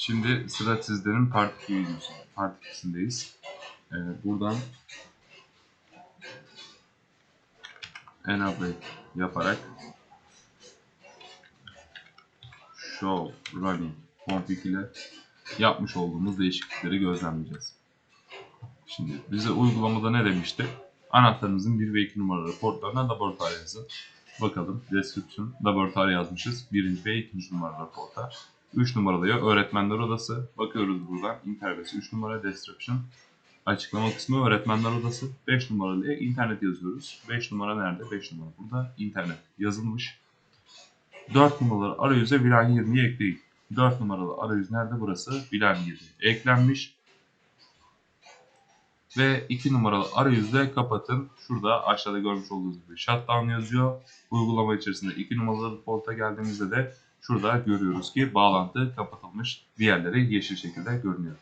Şimdi sıra sizlerin part 2 videosu. Part 2'sindeyiz. Ee, buradan enable yaparak show running config ile yapmış olduğumuz değişiklikleri gözlemleyeceğiz. Şimdi bize uygulamada ne demişti? Anahtarınızın 1 ve 2 numaralı portlarına laboratuvar yazın. Bakalım description laboratuvar yazmışız. 1. ve 2. numaralı porta. 3 numaralıya öğretmenler odası. Bakıyoruz buradan interface 3 numara description. Açıklama kısmı öğretmenler odası. 5 numaralıya internet yazıyoruz. 5 numara nerede? 5 numara burada. internet yazılmış. 4 numaralı arayüze VLAN 20'yi ekleyin. 4 numaralı arayüz nerede? Burası. VLAN 20 eklenmiş. Ve 2 numaralı arayüzde kapatın. Şurada aşağıda görmüş olduğunuz gibi shutdown yazıyor. Uygulama içerisinde 2 numaralı porta geldiğimizde de şurada görüyoruz ki bağlantı kapatılmış. Diğerleri yeşil şekilde görünüyor.